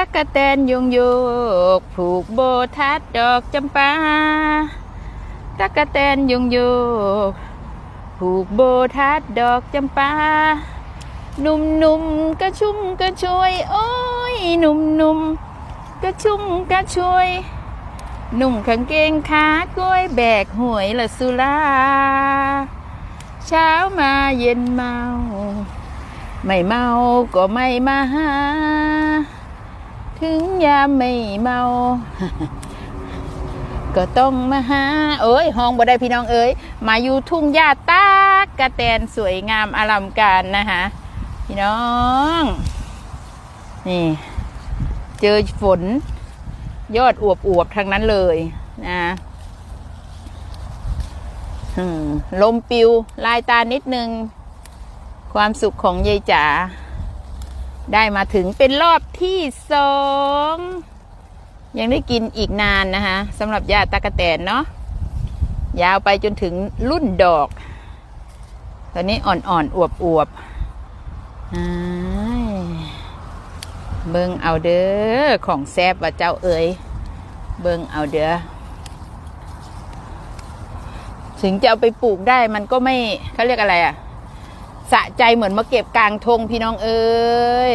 ตักกะแตนยงโยก ผูกโบทัดดอกจำปาตักกะแตนยงโยก ผูกโบทัดดอกจำปาหนุ่มนุ่มๆกระชุ่มกระชวย โอ้ยหนุ่มนุ่มๆกระชุ่มกระชวยหนุ่มกางเกงขากล้วยแบกหวยละสุลาเช้ามาเย็นเมา ไม่เมาก็ไม่มาหา ยามไม่เมา ก็ต้องมาหา เอ้ยห้องบ่ได้พี่น้องเอ้ยมาอยู่ทุ่งหญ้าตากกระแตนสวยงามอลังการนะคะพี่น้อง นี่ เจอฝน ยอดอวบอวบๆทั้งนั้นเลยนะอืมลมปิว ลายตานิดนึง ความสุขของยายจ๋า ได้มาถึงเป็นรอบที่สองยังได้กินอีกนานนะคะสำหรับยาตากะแตนเนาะยาวไปจนถึงรุ่นดอก ตอนนี้อ่อนๆอวบๆอ้ายเบิ่งเอาเด้อของแซบว่าเจ้าเอ๋ยเบิ่งเอาเด้อถึงจะเอาไปปลูกได้มันก็ไม่เขาเรียกอะไรอะ สะใจเหมือนมาเก็บกลางทงพี่น้องเอ้ย